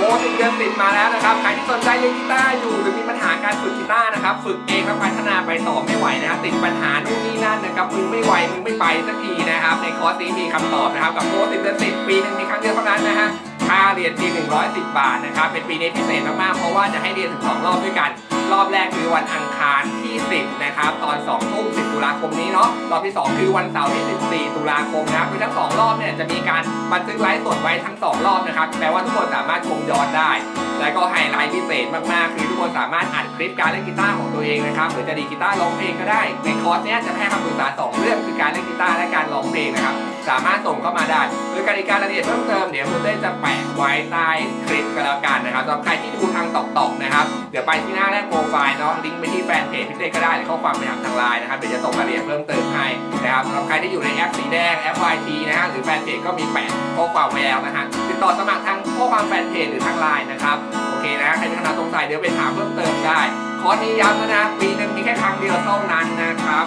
โบสิบเดือนติดมาแล้วนะครับ ใครที่สนใจเล่นกีตาร์อยู่ หรือมีปัญหาการฝึกกีตาร์นะครับ ฝึกเองแล้วพัฒนาไปต่อไม่ไหวนะครับติดปัญหานู่นนี่นั่นนะครับมึงไม่ไหวมึงไม่ไปสักทีนะครับ ในคอร์สนี้มีคำตอบนะครับ กับโบสิบเดือนติดปีหนึ่งมีครั้งเดียวเท่านั้นนะฮะค่าเรียนฟรี110 บาทนะครับ เป็นปีนี้พิเศษมากๆ เพราะว่าจะให้เรียนถึง2รอบด้วยกัน รอบแรกคือวันอังคารที่ 10 นะครับ ตอน2ทุ่ คมนี้เนาะรอบที่ 2 คือวันเสาร์ที่ 14 ตุลาคมนะครับคือทั้ง 2 รอบเนี่ยจะมีการบันทึกไลฟ์สดไว้ทั้ง 2 รอบนะครับแปลว่าทุกคนสามารถชมย้อนได้ และก็ไฮไลท์พิเศษมากๆ คือทุกคนสามารถอัดคลิปการเล่นกีตาร์ของตัวเองนะครับหรือจะดีกีตาร์ร้องเพลงก็ได้ ในคอร์สเนี้ยจะให้คำปรึกษาสองเรื่องคือการเล่นกีตาร์และการร้องเพลงนะครับสามารถส่งเข้ามาได้ ติการรายละเอียดเพิ่มเติมเดี๋ยวคุณเต้จะแปะไว้ใต้คลิปกันแล้วกันนะครับสำหรับใครที่ดูทางตอกตอกนะครับ เดี๋ยวไปที่หน้าแรกโปรไฟล์เนาะลิงก์ไปที่แฟนเพจพิเศษก็ได้หรือข้อความไปถามทางไลน์นะครับเดี๋ยวจะส่งรายละเอียดเพิ่มเติมให้นะครับสำหรับใครที่อยู่ในแอปสีแดงแอป YT นะฮะหรือแฟนเพจก็มีแปะข้อความไว้แล้วนะฮะติดต่อสมัครทางข้อความแฟนเพจหรือทางไลน์นะครับโอเคนะใครมีคำถามสงสัยเดี๋ยวไปถามเพิ่มเติมได้คอร์สนี้ย้ำนะปีหนึ่งมีแค่ครั้งเดียวเท่านั้นนะครับ